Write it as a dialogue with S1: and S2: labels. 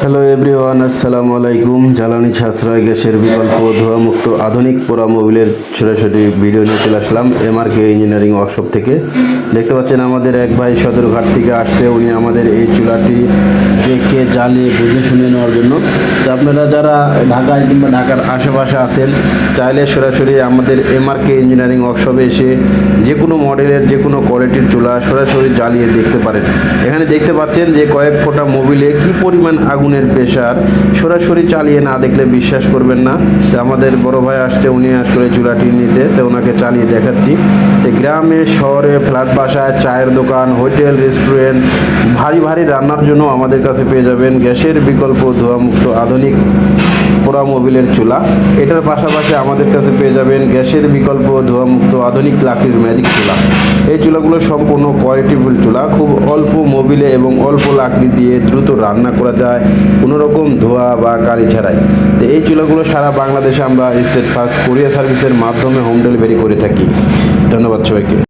S1: Hello everyone আসসালামু আলাইকুম জ্বালানি সাশ্রয় গ্যাসের বিকল্প ধোঁয়ামুক্ত আধুনিক পোড়া মোবিলের ছোটাছুটি ভিডিও নিয়ে চলে আসলাম এমআরকে ইঞ্জিনিয়ারিং ওয়ার্কশপ থেকে দেখতে পাচ্ছেন আমাদের এক ভাই সদরঘাট থেকে আসছে উনি আমাদের এই চুলাটি দেখে জ্বালিয়ে বুঝে শুনে নেওয়ার জন্য তো আপনারা যারা ঢাকায় কিংবা ঢাকার আশেপাশে আছেন চাইলে সরাসরি আমাদের এমআরকে ইঞ্জিনিয়ারিং ওয়ার্কশপে এসে যে কোনো মডেলের যে কোনো কোয়ালিটির চুলা সরাসরি জ্বালিয়ে দেখতে পারেন এখানে দেখতে পাচ্ছেন যে কয়েক ফোঁটা মোবিলে কী পরিমাণ আগুনের প্রেশার সরাসরি চালিয়ে না দেখলে বিশ্বাস করবেন না। যে আমাদের বড় ভাই আসছে, উনি আসলে চুলাটি নিতে, তো ওনাকে চালিয়ে দেখাচ্ছি। তো গ্রামে, শহরে, ফ্ল্যাট বাসায়, চায়ের দোকান, হোটেল, রেস্টুরেন্ট, ভারী ভারী রান্নার জন্য আমাদের কাছে পেয়ে যাবেন গ্যাসের বিকল্প ধোয়ামুক্ত আধুনিক পোড়া মোবিলের চুলা। এটার পাশাপাশি আমাদের কাছে পেয়ে যাবেন গ্যাসের বিকল্প ধোঁয়ামুক্ত আধুনিক লাকড়ির ম্যাজিক চুলা। এই চুলাগুলো সম্পূর্ণ কোয়ালিটিফুল চুলা। খুব অল্প মোবিলে এবং অল্প লাকড়ি দিয়ে দ্রুত রান্না করা যায়, কোনো রকম ধোঁয়া বা কালি ছাড়াই। তো এই চুলাগুলো সারা বাংলাদেশে আমরা স্টেট ফার্স্ট কোরিয়া সার্ভিসের মাধ্যমে হোম ডেলিভারি করে থাকি। ধন্যবাদ সবাইকে।